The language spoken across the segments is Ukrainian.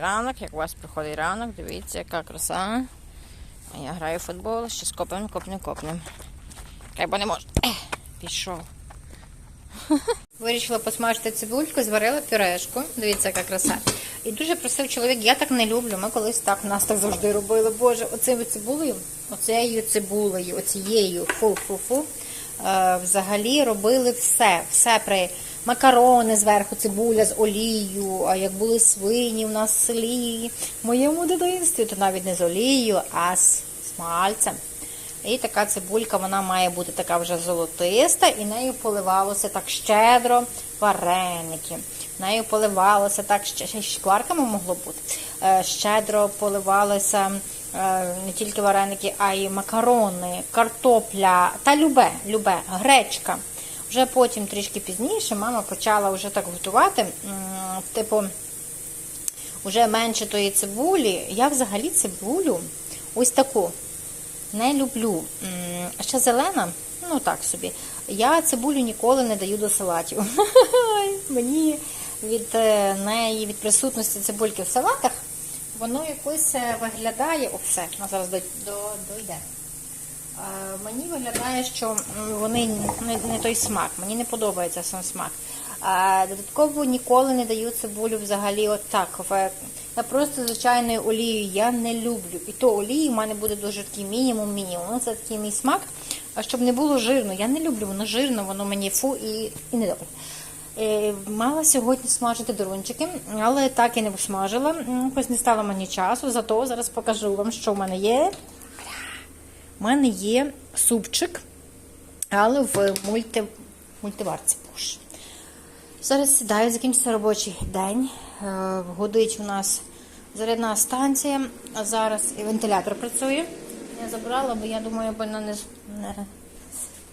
Ранок, як у вас приходить ранок, дивіться, яка краса. А я граю в футбол, ще копнем, копнем, копнем. Треба не може. Пішов. Вирішила посмажити цибульку, зварила пюрешку. Дивіться, яка краса. І дуже просив чоловік, я так не люблю. Ми колись так, нас так завжди робили. Боже, оцею цибулею, оцею цибулею, оцією фу-фу-фу. Е, взагалі робили все. Все при макарони зверху, цибуля з олією. А як були свині в нас в селі, в моєму дитинстві, то навіть не з олією, а з смальцем. І така цибулька, вона має бути така вже золотиста, і нею поливалося так щедро вареники. Нею поливалося так, ще шкварками могло бути. Е, Щедро поливалися е, не тільки вареники, а й макарони, картопля та любе, любе, гречка. Вже потім трішки пізніше мама почала вже так готувати. Типу, вже менше тої цибулі. Я взагалі цибулю ось таку не люблю. Ще зелена, ну так собі. Я цибулю ніколи не даю до салатів. Мені від е, неї, від присутності цибульки в салатах, воно якось е, виглядає. О, все, вона зараз до, до, дойде. Мені виглядає, що вони не, той смак. Мені не подобається сам смак. Додатково ніколи не даю цибулю взагалі от так. Я просто звичайною олією я не люблю. І то олії в мене буде дуже такий мінімум-мінімум. Ну, Це такий мій смак. А щоб не було жирно, я не люблю, воно жирно, воно мені фу і, і не добре. Е, Мала сьогодні смажити дрончики, але так і не посмажила. М, Якось не стало мені часу, зато зараз покажу вам, що в мене є. У мене є супчик, але в мульти, мультиварці Bosch. Зараз сідаю, закінчиться робочий день. Е, Годить у нас зарядна станція, а зараз і вентилятор працює. Я забрала, бо я думаю, вона не.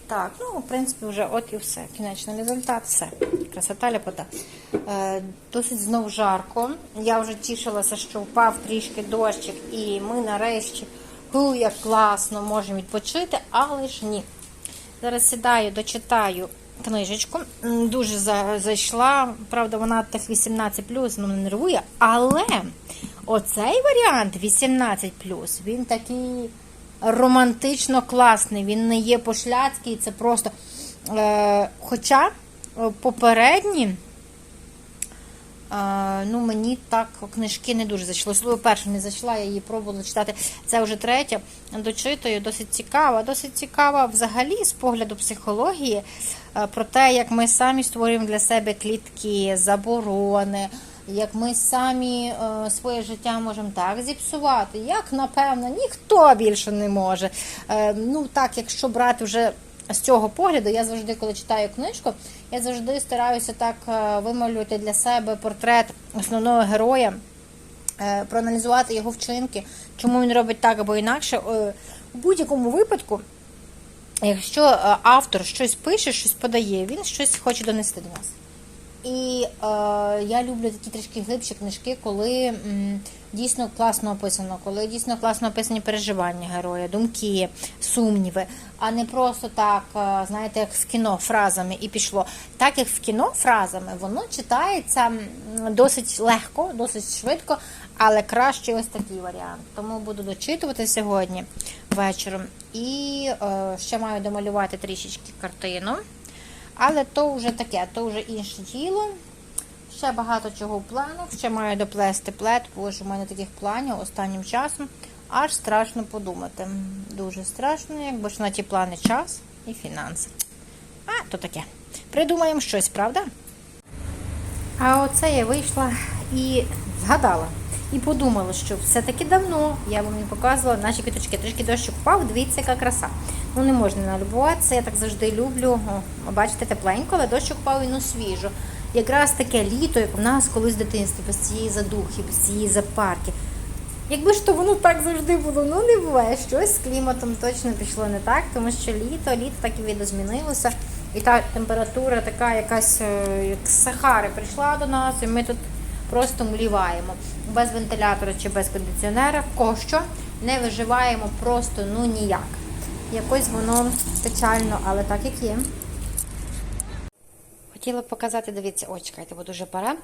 Так, ну, в принципі, вже от і все. Кінечний результат, все. Красота ляпота. Е, досить знов жарко. Я вже тішилася, що впав трішки дощик, і ми нарешті, ху, як класно, можемо відпочити, але ж ні. Зараз сідаю, дочитаю книжечку. Дуже зайшла. Правда, вона так 18 ну не нервує. Але оцей варіант 18 він такий романтично класний. Він не є пошляцький, це просто. Е, хоча е, попередні. Ну, мені так книжки не дуже зайшло. Слово перше не зайшла, я її пробувала читати. Це вже третя. Дочитую, досить цікава. Досить цікава взагалі з погляду психології е, про те, як ми самі створюємо для себе клітки, заборони, як ми самі е, своє життя можемо так зіпсувати, як напевно ніхто більше не може. Е, ну так, якщо брати вже з цього погляду, я завжди, коли читаю книжку, я завжди стараюся так е, вималювати для себе портрет основного героя, е, проаналізувати його вчинки, чому він робить так або інакше. Е, У будь-якому випадку, якщо е, автор щось пише, щось подає, він щось хоче донести до нас. І е, я люблю такі трішки глибші книжки, коли м, дійсно класно описано, коли дійсно класно описані переживання героя, думки, сумніви, а не просто так, е, знаєте, як в кіно фразами і пішло. Так як в кіно фразами, воно читається досить легко, досить швидко, але краще ось такий варіант. Тому буду дочитувати сьогодні вечором. І е, ще маю домалювати трішечки картину. Але то вже таке, то вже інше діло. Ще багато чого в планах, ще маю доплести плед, бо ж у мене таких планів останнім часом. Аж страшно подумати. Дуже страшно, якби ж на ті плани час і фінанси. А, то таке. Придумаємо щось, правда? А оце я вийшла і згадала. І подумала, що все-таки давно я вам не показувала наші квіточки. Трішки дощ впав, дивіться, яка краса. Ну не можна налюбуватися, я так завжди люблю. О, бачите, тепленько, але дощ впав і ну свіжо. Якраз таке літо, як у нас колись в дитинстві, без цієї задухи, без цієї запарки. Якби ж то воно так завжди було, ну не буває. Щось з кліматом точно пішло не так, тому що літо, літо так і видозмінилося. І та температура така якась, е, як з Сахари прийшла до нас, і ми тут просто мліваємо. Без вентилятора чи без кондиціонера, в кого що, не виживаємо просто ну ніяк. Якось воно печально, але так як є. хотіла показати, дивіться, ой, чекайте, бо дуже пора.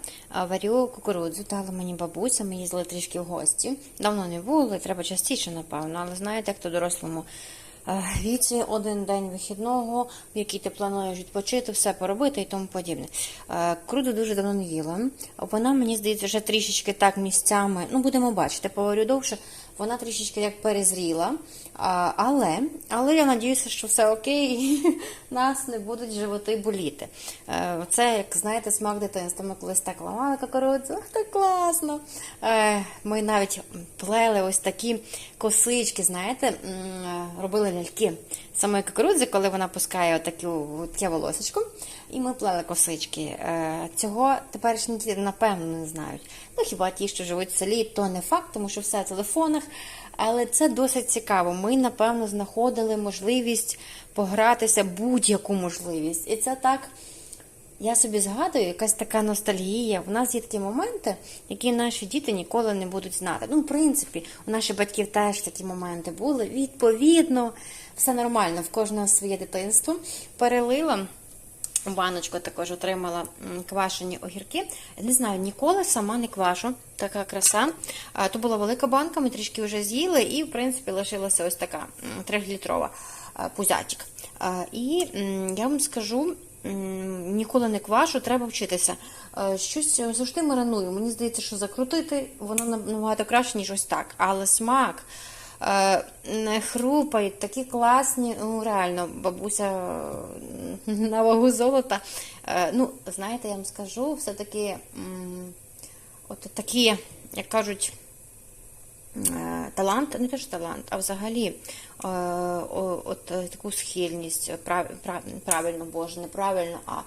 Варю кукурудзу, дала мені бабуся, ми їздили трішки в гості. Давно не було, треба частіше, напевно, але знаєте, як то дорослому віці один день вихідного, в який ти плануєш відпочити, все поробити і тому подібне. Е, Круду дуже давно не їла. Вона, мені здається, вже трішечки так місцями, ну будемо бачити, поварю довше. Вона трішечки як перезріла, але, але я надіюся, що все окей, і нас не будуть животи боліти. Е, Це, як знаєте, смак дитинства. Ми колись так ламали кукурудзу, ах, так класно. Е, Ми навіть плели ось такі косички, знаєте, робили ляльки. Саме кукурудзи, коли вона пускає отаку, таке волосечко, і ми плели косички. Е, Цього теперішні діти, напевно, не знають. Ну, хіба ті, що живуть в селі, то не факт, тому що все в телефонах. Але це досить цікаво. Ми, напевно, знаходили можливість погратися, будь-яку можливість. І це так. Я собі згадую, якась така ностальгія. У нас є такі моменти, які наші діти ніколи не будуть знати. Ну, в принципі, у наших батьків теж такі моменти були. Відповідно, все нормально, в кожного своє дитинство. Перелила. Баночку також отримала квашені огірки. Не знаю, ніколи сама не квашу. Така краса. То була велика банка, ми трішки вже з'їли, і, в принципі, лишилася ось така трьохлітрова а, пузятик. І я вам скажу. Ніколи не квашу, треба вчитися. Е, Щось завжди мариную. Мені здається, що закрутити воно набагато краще, ніж ось так. Але смак е, хрупають, такі класні. Ну, реально, бабуся е, на вагу золота. Е, Ну, знаєте, я вам скажу, все-таки от такі, як кажуть, е, талант, не те ж талант, а взагалі е, от е, таку схильність, прав, прав- правильно, боже, неправильно, а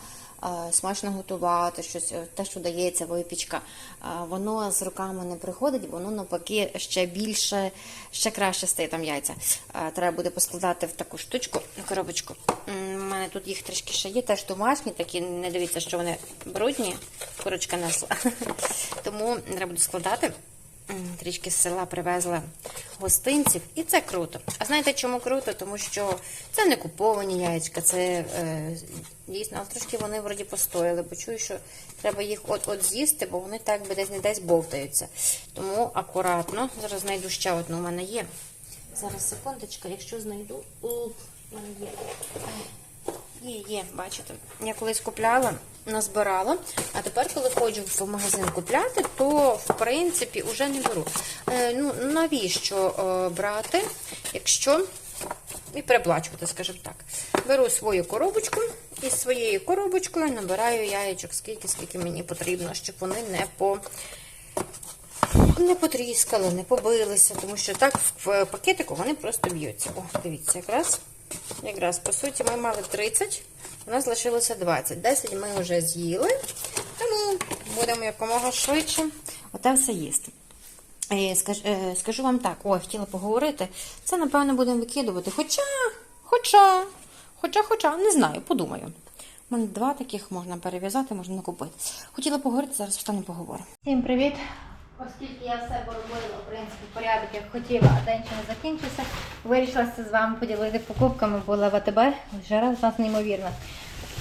е, смачно готувати, щось, е, те, що дається випічка, е, воно з руками не приходить, воно навпаки ще більше, ще краще стає там яйця. Е, Треба буде поскладати в таку штучку, коробочку. У мене тут їх трішки ще є, теж домашні, такі не дивіться, що вони брудні, курочка несла. Тому треба буде складати. Трішки з села привезла гостинців, і це круто. А знаєте, чому круто? Тому що це не куповані яєчка, це е, дійсно, але трошки вони вроді постояли, бо чую, що треба їх от-от з'їсти, бо вони так би десь не десь бовтаються. Тому акуратно. Зараз знайду ще одну, у мене є. Зараз секундочка, якщо знайду. Мене є. Є, є, бачите. Я колись купляла, назбирала, а тепер, коли ходжу в магазин купляти, то в принципі вже не беру. Е, ну, навіщо е, брати, якщо і переплачувати, скажімо так. Беру свою коробочку і з своєю коробочкою набираю яєчок скільки, скільки мені потрібно, щоб вони не по. Не потріскали, не побилися, тому що так в пакетику вони просто б'ються. О, дивіться, якраз, якраз, по суті, ми мали 30, у нас лишилося 20. 10 ми вже з'їли, тому будемо якомога швидше оте все їсти. Е, е, скажу вам так, ой, хотіла поговорити. Це, напевно, будемо викидувати. Хоча, хоча, хоча, хоча, не знаю, подумаю. У мене два таких можна перев'язати, можна накупити. Хотіла поговорити, зараз встану поговоримо. Всім привіт! Оскільки я все поробила, в принципі, порядок, як хотіла, а день ще не закінчився, вирішила це з вами поділити покупками, була в АТБ, жара з нас неймовірна.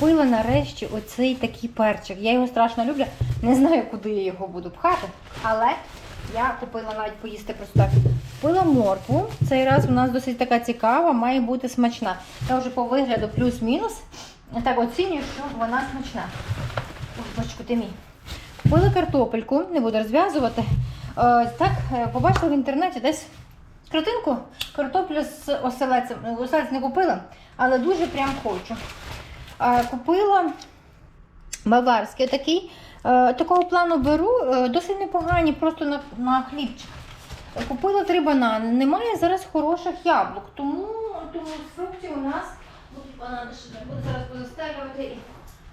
Купила нарешті оцей такий перчик. Я його страшно люблю, не знаю, куди я його буду пхати, але я купила навіть поїсти просто так. Купила моркву. Цей раз у нас досить така цікава, має бути смачна. Я вже по вигляду плюс-мінус. Так оцінюю, що вона смачна. Ой, бачку, ти мій. Купила картопельку, не буду розв'язувати. Е, так, е, побачила в інтернеті десь картинку. Картоплю з оселецем. Ну, Оселець не купила, але дуже прям хочу. Е, купила баварський такий. Е, такого плану беру, е, досить непогані, просто на, на хлібчик. Е, Купила три банани. Немає зараз хороших яблук, тому, тому з у нас будуть банани ще не буду зараз позастелювати.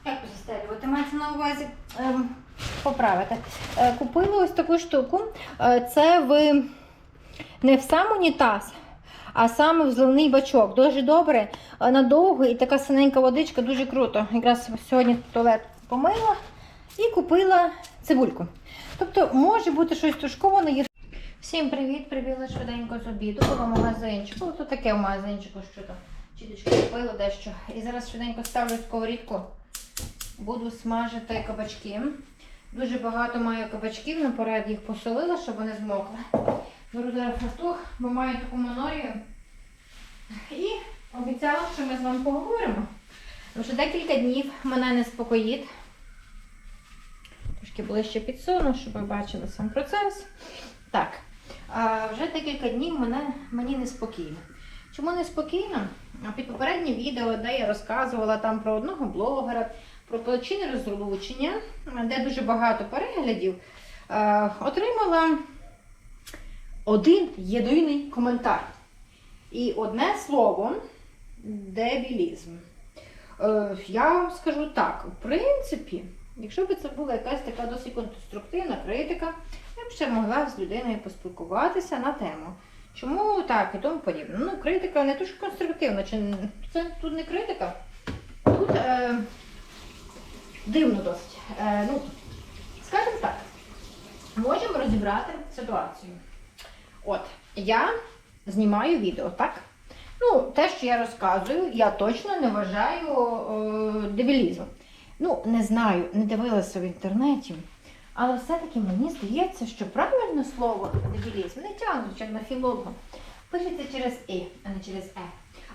Як позастелювати? Мається на увазі ем, поправити. Е, купила ось таку штуку. Е, це в не в сам унітаз, а саме в зелений бачок. Дуже добре, е, надовго і така синенька водичка, дуже круто. Якраз сьогодні туалет помила і купила цибульку. Тобто може бути щось тушковане. Всім привіт! Прибігла швиденько з обіду, була магазинчику. Тут таке в магазинчику, що там чіточку купила дещо. І зараз швиденько ставлю сковорідку буду смажити кабачки. Дуже багато маю кабачків, наперед їх посолила, щоб вони змокли. Беру зараз фартух, бо маю таку монорію. І обіцяла, що ми з вами поговоримо. Вже декілька днів мене неспокоїть. Трошки ближче підсуну, щоб ви бачили сам процес. Так, а, вже декілька днів мене, мені неспокійно. Чому неспокійно? Під попереднім відео, де я розказувала там про одного блогера, про причини розлучення, де дуже багато переглядів, е, отримала один єдиний коментар. І одне слово дебілізм. Е, я скажу так, в принципі, якщо б це була якась така досить конструктивна критика, я б ще могла з людиною поспілкуватися на тему. Чому так і тому подібне. Ну, критика не дуже конструктивна, чи це тут не критика. Тут е, дивно досить. Е, ну, скажімо так, можемо розібрати ситуацію. От, я знімаю відео, так? Ну, те, що я розказую, я точно не вважаю е, дебілізмом. Ну, не знаю, не дивилася в інтернеті. Але все-таки мені здається, що правильне слово дебілізм не тягнуть на філолога. Пишеться через І, а не через Е.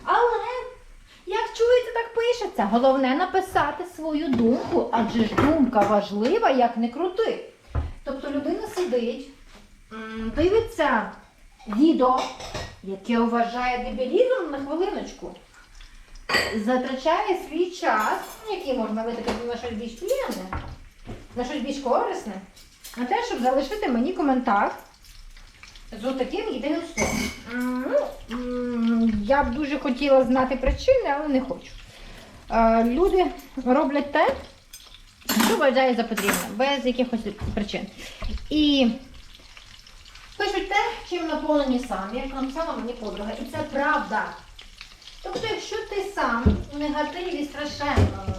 Але, як чуєте, так пишеться. Головне написати свою думку, адже ж думка важлива, як не крути. Тобто людина сидить, дивиться відео, яке вважає дебілізмом на хвилиночку. Затрачає свій час, який можна витратити на щось більш приємне, на щось більш корисне, на те, щоб залишити мені коментар з таким єдиним словом. Ну, я б дуже хотіла знати причини, але не хочу. Е, Люди роблять те, що вважає за потрібне, без якихось причин. І пишуть те, чим наповнені самі, як написала мені подруга. І це правда. Тобто, якщо ти сам в негативі страшенному,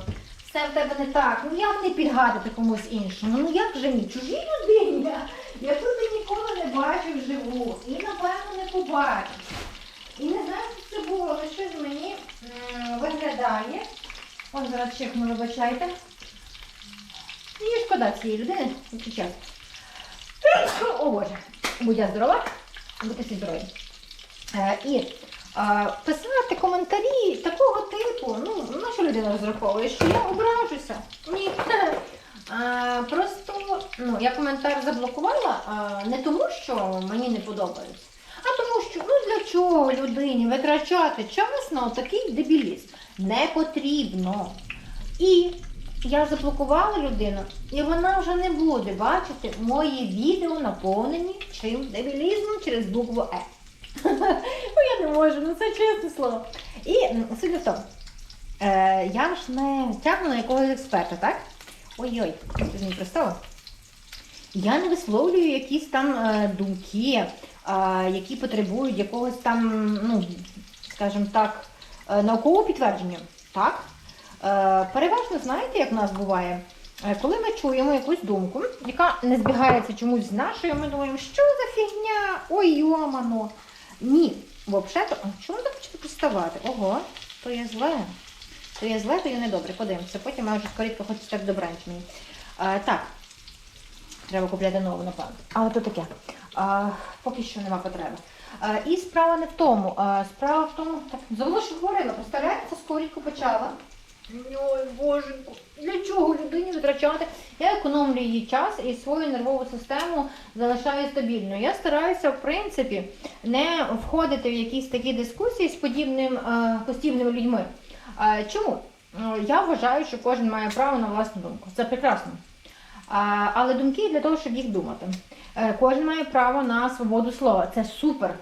все в тебе не так, ну як не підгадати комусь іншому? Ну як же ні? Чужій людині, ніколи не бачив вживу, і напевно не побачиш. І не знаю, що це було, але щось мені виглядає. Ось зараз чихну, вибачайте. Мені шкода цієї людини, чесно. О Боже, будь я здорова, будьте здорові. Е, і е, писати коментарі такого типу, ну, на що людина розраховує, що я ображуся. Ні. Просто ну, я коментар заблокувала не тому, що мені не подобається, а тому, що ну для чого людині витрачати час на такий дебілізм? Не потрібно. І я заблокувала людину, і вона вже не буде бачити мої відео наповнені чим дебілізмом через букву Е. Ну, я не можу, ну це чесне слово. І суть в тому, е, я ж не тягну на якогось експерта, так? Ой-ой, ти мені пристала. Я не висловлюю якісь там е, думки, е, які потребують якогось там, ну, скажімо так, е, наукового підтвердження. Так? Е, переважно, знаєте, як в нас буває? Е, Коли ми чуємо якусь думку, яка не збігається чомусь з нашою, ми думаємо, що за фігня? Ой, йомано. Ні, взагалі-то, чому так почати приставати? Ого, то є зле. То є зле, то є недобре. Подивимося. Потім я вже скорітко хочеться так добранч мені. А, так, треба купляти нову, напевно. Але то таке. А, поки що нема потреби. А, і справа не в тому. А, справа в тому, так, завело, що говорила, представляєте, скорітко почала. Ой, боженьку, для чого людині витрачати? Я економлю її час і свою нервову систему залишаю стабільною. Я стараюся, в принципі, не входити в якісь такі дискусії з подібним постійними людьми. Чому? Е, Я вважаю, що кожен має право на власну думку. Це прекрасно. Але думки для того, щоб їх думати. Е, Кожен має право на свободу слова. Це супер.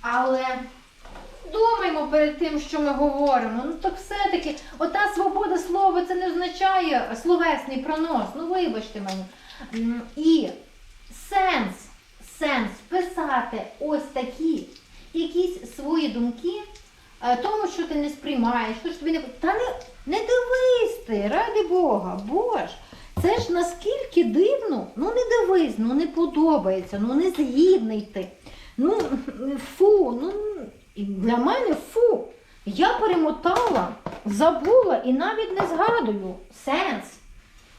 Але думаємо перед тим, що ми говоримо. Ну так все-таки, ота свобода слова це не означає словесний пронос. Ну вибачте мені. І сенс, сенс писати ось такі якісь свої думки, тому, що ти не сприймаєш, що тобі не та не, не дивись ти, ради Бога, боже. Це ж наскільки дивно, ну не дивись, ну не подобається, ну не згідний ти. Ну фу, ну для мене фу. Я перемотала забула і навіть не згадую сенс.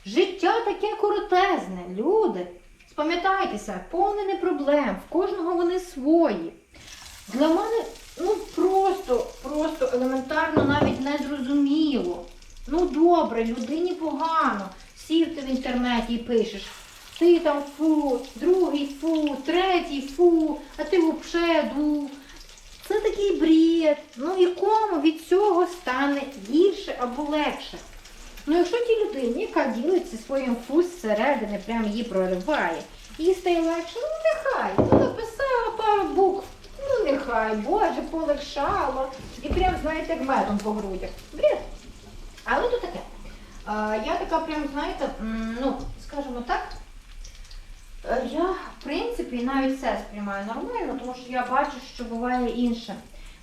Життя таке коротезне, люди. Спам'ятайтеся, повне проблем, в кожного вони свої. Для мене ну просто, просто елементарно навіть не зрозуміло. Ну добре, людині погано. Сів ти в інтернеті і пишеш. Ти там фу, другий фу, третій фу, а ти взагалі ду. Це такий бред. Ну і кому від цього стане гірше або легше? Ну, якщо тій людині, яка ділиться своїм фу зсередини, прям її прориває, їй стає легше, ну нехай, ну написала пару букв, нехай, Боже, полегшало. І прям, знаєте, як медом по грудях. Бред. Але то таке. Я така прям, знаєте, ну, скажімо так, е, я, в принципі, навіть це сприймаю нормально, тому що я бачу, що буває інше.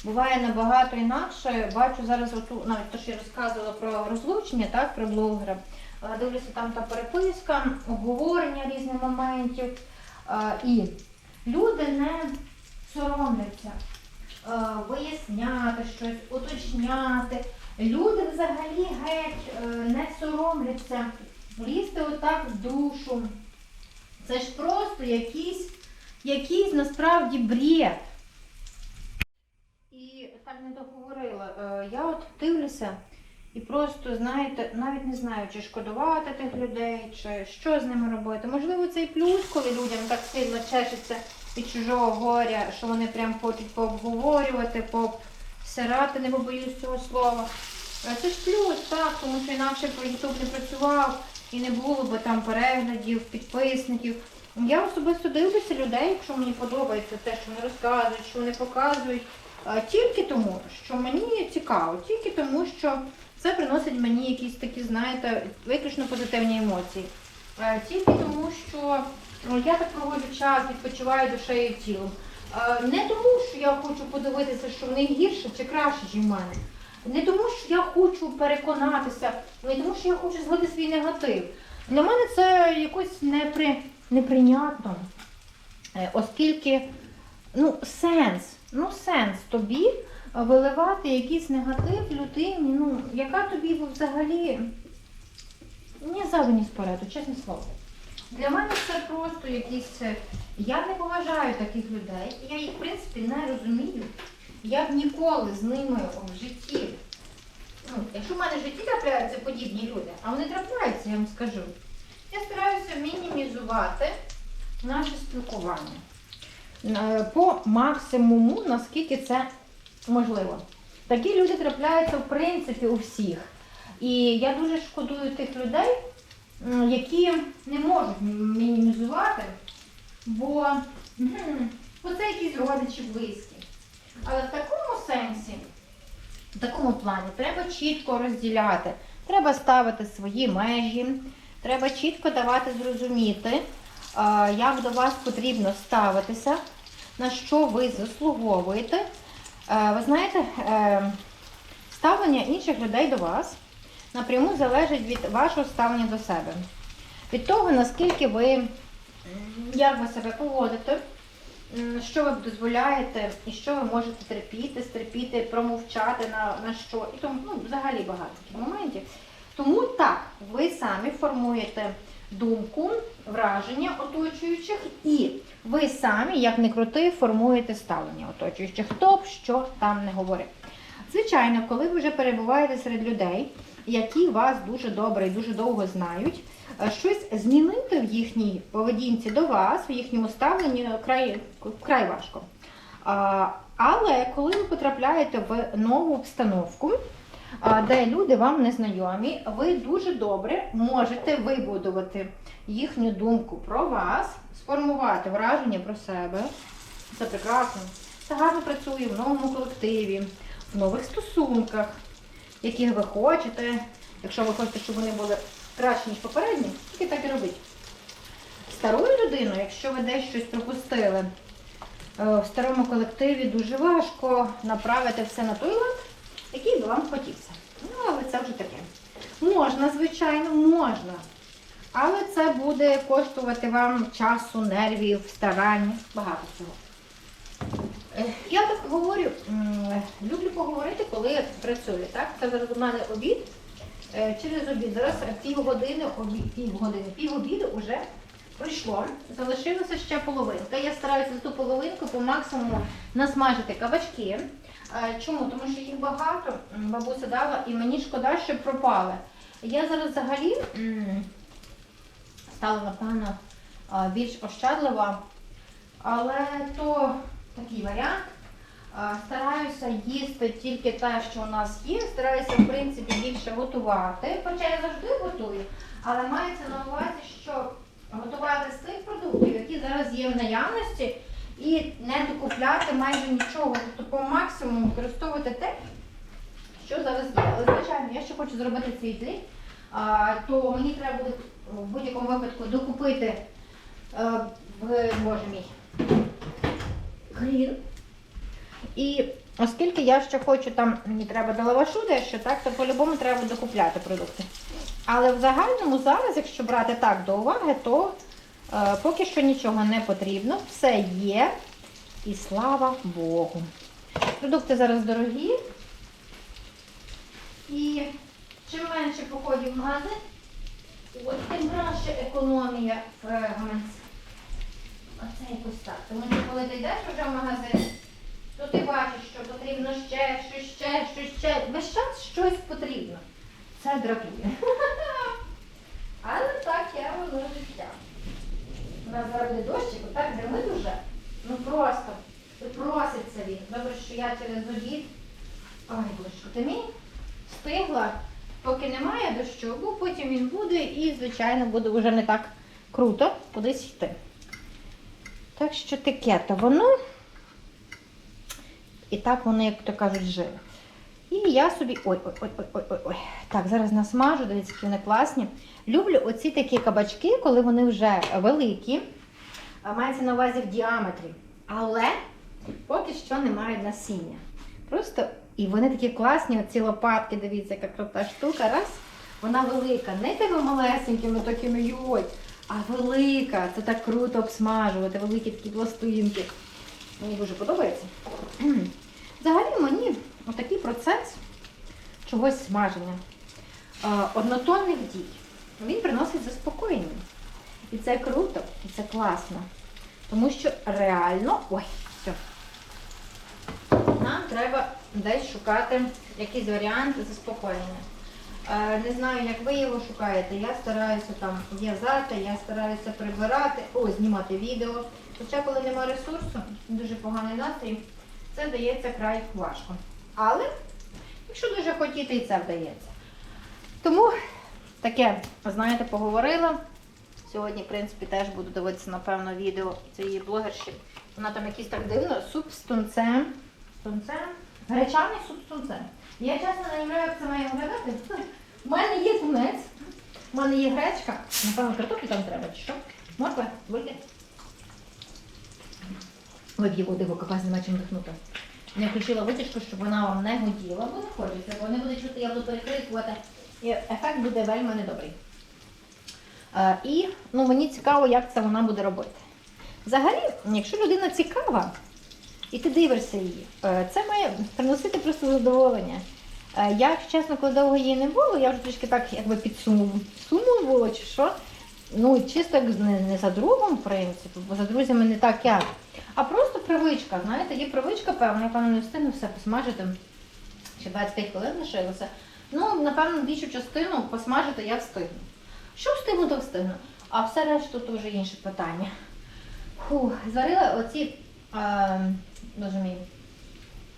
Буває набагато інакше. Бачу зараз оту, навіть те, що я розказувала про розлучення, так, про блогера. Е, Дивлюся, там та переписка, обговорення різних моментів. Е, І люди не соромляться е, виясняти щось, уточняти. Люди взагалі геть е, не соромляться лізти отак в душу. Це ж просто якийсь, якийсь насправді бред. І так не договорила. Е, Я от дивлюся і просто, знаєте, навіть не знаю, чи шкодувати тих людей, чи що з ними робити. Можливо, це і плюс, коли людям так сильно чешеться від чужого горя, що вони прям хочуть пообговорювати, посирати, не побоюсь цього слова. Це ж плюс, так, тому що інакше б YouTube не працював і не було б там переглядів, підписників. Я особисто дивлюся людей, якщо мені подобається те, що вони розказують, що вони показують. Тільки тому, що мені цікаво, тільки тому, що це приносить мені якісь такі, знаєте, виключно позитивні емоції. Тільки тому, що я так проводжу час, відпочиваю душею і тілом. Е, Не тому, що я хочу подивитися, що в них гірше чи краще, ніж в мене. Не тому, що я хочу переконатися, не тому, що я хочу злити свій негатив. Для мене це якось непри... неприйнятно. Е, Оскільки ну, сенс, ну сенс тобі виливати якийсь негатив людині, ну, яка тобі взагалі ні ззаду, ні спереду, чесне слово. Для мене це просто якісь. е, Я не поважаю таких людей, я їх, в принципі, не розумію. Я б ніколи з ними в житті. Ну, якщо в мене в житті трапляються подібні люди, а вони трапляються, я вам скажу. Я стараюся мінімізувати наше спілкування Е, по максимуму, наскільки це можливо. Такі люди трапляються в принципі у всіх. І я дуже шкодую тих людей, які не можуть мінімізувати, бо, бо це якісь родичі близькі. Але в такому сенсі, в такому плані, треба чітко розділяти. Треба ставити свої межі, треба чітко давати зрозуміти, е, як до вас потрібно ставитися, на що ви заслуговуєте. Е, Ви знаєте, е, ставлення інших людей до вас напряму залежить від вашого ставлення до себе. Від того, наскільки ви, як ви себе поводите, що ви дозволяєте і що ви можете терпіти, стерпіти, промовчати на, на що. І тому ну, взагалі багато таких моментів. Тому так, ви самі формуєте думку, враження оточуючих, і ви самі, як не крути, формуєте ставлення оточуючих, хто б що там не говорив. Звичайно, коли ви вже перебуваєте серед людей, які вас дуже добре і дуже довго знають, е, щось змінити в їхній поведінці до вас, в їхньому ставленні край, край важко. Але коли ви потрапляєте в нову обстановку, де люди вам не знайомі, ви дуже добре можете вибудувати їхню думку про вас, сформувати враження про себе. Це прекрасно. Це гарно працює в новому колективі, в нових стосунках, яких ви хочете. Якщо ви хочете, щоб вони були краще, ніж попередні, тільки так і робіть. Старою людиною, якщо ви десь щось пропустили, е, в старому колективі дуже важко направити все на той лад, який би вам хотівся. Ну, але це вже таке. Можна, звичайно, можна. Але це буде коштувати вам часу, нервів, старань, багато всього. Е, Я так говорю, люблю поговорити, коли працюю. Так? Це зараз у мене обід. Е, Через обід. Зараз півгодини, півгодини, півобіду вже пройшло. Залишилася ще половинка. Я стараюся за ту половинку по максимуму насмажити кабачки. Е, Чому? Тому що їх багато, бабуся дала, і мені шкода, щоб пропали. Я зараз взагалі стала, напевно, більш ощадлива, але то такий варіант. Стараюся їсти тільки те, що у нас є. Стараюся, в принципі, більше готувати. Хоча я завжди готую, але мається на увазі, що готувати з тих продуктів, які зараз є в наявності, і не докупляти майже нічого. Тобто по максимуму використовувати те, що зараз є. Але, звичайно, я ще хочу зробити світлі, то мені треба буде в будь-якому випадку докупити е, боже мій хрін. І оскільки я ще хочу там, мені треба до лавашу дещо, так, то по-любому треба докупляти продукти. Але в загальному зараз, якщо брати так до уваги, то е, поки що нічого не потрібно, все є. І слава Богу. Продукти зараз дорогі. І чим менше походів в магазин, от тим краще економія в е, Оце якось так. Тому що коли ти йдеш вже в магазин, то ти бачиш, що потрібно ще, щось ще, щось ще. Весь час щось потрібно. Це дратує. Але так я воно життя. У нас зараз дощик, отак гримить уже. Ну просто проситься він. Добре, що я через обід. Ой, божечко, ти мій встигла, поки немає дощу, бо потім він буде і, звичайно, буде вже не так круто кудись йти. Так що таке то воно. І так воно, як то кажуть, живе. І я собі. Ой, ой, ой, ой, ой, ой, ой. Так, зараз насмажу, дивіться, які вони класні. Люблю оці такі кабачки, коли вони вже великі. Мається на увазі в діаметрі. Але поки що немає насіння. Просто і вони такі класні, оці лопатки, дивіться, яка крута штука. Раз, вона велика, не тими малесенькими такими йой, а велика. Це так круто обсмажувати, великі такі пластинки. Мені дуже подобається. Взагалі мені отакий процес чогось смаження, е, однотонних дій, він приносить заспокоєння. І це круто, і це класно. Тому що реально. Ой, все. Нам треба десь шукати якийсь варіант заспокоєння. Е, Не знаю, як ви його шукаєте. Я стараюся там в'язати, я стараюся прибирати, о, знімати відео. Хоча, коли немає ресурсу, дуже поганий настрій, це дається край важко. Але, якщо дуже хотіти, і це вдається. Тому таке, знаєте, поговорила. Сьогодні, в принципі, теж буду дивитися, напевно, відео цієї блогерші. Вона там якийсь так дивно, суп з тунцем. Тунцем? Гречаний суп з тунцем. Я чесно не як це має виглядати. У мене є тунець, у мене є гречка. Напевно, картоплю там треба, чи що? Морква, вийде. Виб'є води, бо какась нема чим дихнути. Я включила витяжку, щоб вона вам не гуділа, бо не хочеться, бо не буде чути, я буду перекрикувати. І ефект буде вельми недобрий. Е, і ну, мені цікаво, як це вона буде робити. Взагалі, якщо людина цікава, і ти дивишся її, е, це має приносити просто задоволення. Е, Я, чесно, коли довго її не було, я вже трішки так якби підсумувала, чи що. Ну, чисто не, не за другом, в принципі, бо за друзями не так як. А просто привичка, знаєте, є привичка, певна, я певно не встигну все посмажити. Ще 25 хвилин лишилося. Ну, напевно, більшу частину посмажити я встигну. Що встигну, то встигну. А все решту вже інше питання. Фу, зварила оці боже мій,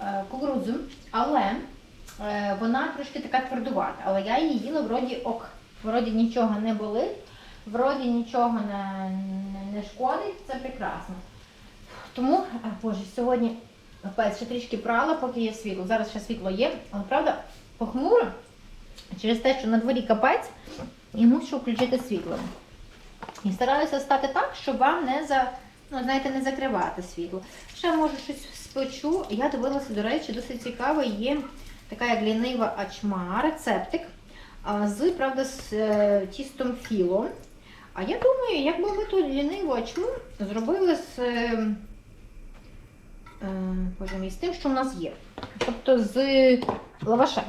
е, кукурудзу, але е, вона трошки така твердувата. Але я її їла вроді ок. Вроді нічого не болить, вроді нічого не, не, не шкодить, це прекрасно. Тому, боже, сьогодні опять ще трішки прала, поки є світло. Зараз ще світло є, але правда похмуро через те, що на дворі капець, і мушу включити світло. І стараюся стати так, щоб вам не за, ну, знаєте, не закривати світло. Ще може щось спечу. Я дивилася, до речі, досить цікаво, є така як лінива ачма, рецептик з, правда, з е, тістом філо. А я думаю, якби ми тут ліниву ачму зробили з е, е, хочемо з тим, що в нас є. Тобто з лавашем.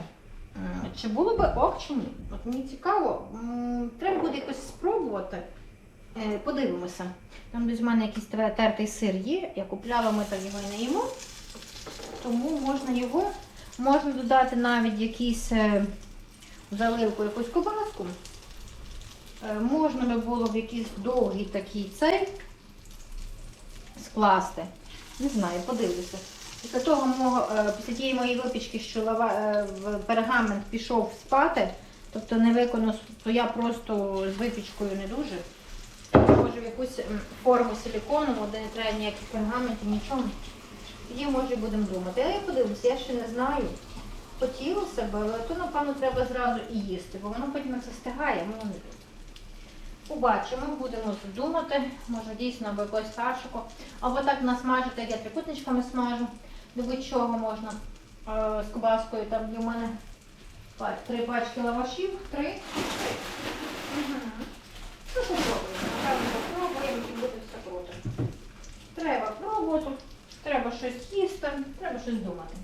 Чи було би ок чи ні? От мені цікаво, треба буде якось спробувати. Е, Подивимося. Там десь в мене якийсь тертий сир є. Я купляла, ми так його не їмо. Тому можна його, можна додати навіть якийсь е, заливку, якусь кобаску. Е, Можна би було б якийсь довгий такий цей скласти. Не знаю, подивлюся. Після того мого, після тієї моєї випічки, що лава, пергамент пішов спати, тобто не виконав, то я просто з випічкою не дуже. Може в якусь форму силіконову, де не треба ніяких пергаментів, нічого. Тоді може будемо думати. Але я подивлюся, я ще не знаю. Хотілося б, але то, напевно, треба зразу і їсти, бо воно потім як застигає, воно не буде. Побачимо, будемо думати, може дійсно або якось кашику. Або так насмажити, як я трикутничками смажу. До будь-чого можна е, з кубаскою. Там в мене три пачки лавашів. Три. Угу. Ну, попробуємо. Напевно, попробуємо і буде все круто. Треба пробувати, треба щось їсти, треба щось думати.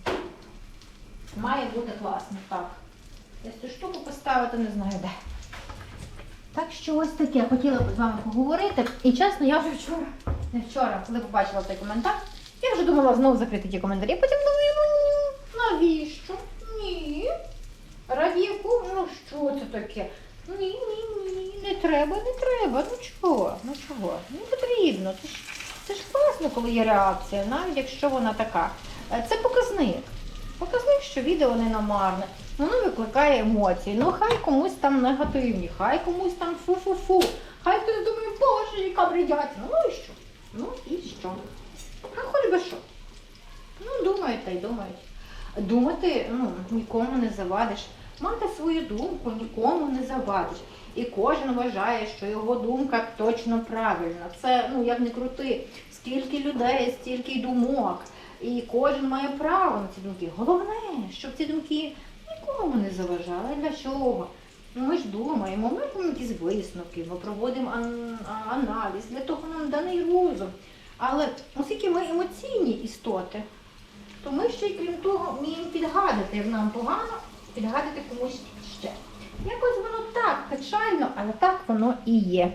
Має бути класно, так. Десь цю штуку поставити, не знаю де. Так що ось таке, хотіла б з вами поговорити. І чесно, я вже вчора, не вчора, коли побачила цей коментар, я вже думала знову закрити ті коментарі. Потім думаю, ну навіщо? Ні. Раді яку? Ну що це таке? Ні, ні, ні, не треба, не треба. Ну чого? Ну чого? Не потрібно. Це ж, це ж класно, коли є реакція, навіть якщо вона така. Е, Це показник. Показник, що відео не намарне. Воно викликає емоції. Ну хай комусь там негативні, хай комусь там фу-фу-фу. Хай хтось думає, боже, яка бредятина. Ну і що? Ну і що? А хоч би що? Ну, думають та й думають. Думати ну, нікому не завадиш. Мати свою думку нікому не завадиш. І кожен вважає, що його думка точно правильна. Це, ну як не крути, скільки людей, стільки думок. І кожен має право на ці думки. Головне, щоб ці думки нікому не заважали. Для чого? Ну, Ми ж думаємо, ми робимо якісь висновки, ми проводимо ан- аналіз, для того нам даний розум. Але оскільки ми емоційні істоти, то ми ще й крім того вміємо підгадати, як нам погано, підгадати комусь ще. Якось воно так печально, але так воно і є.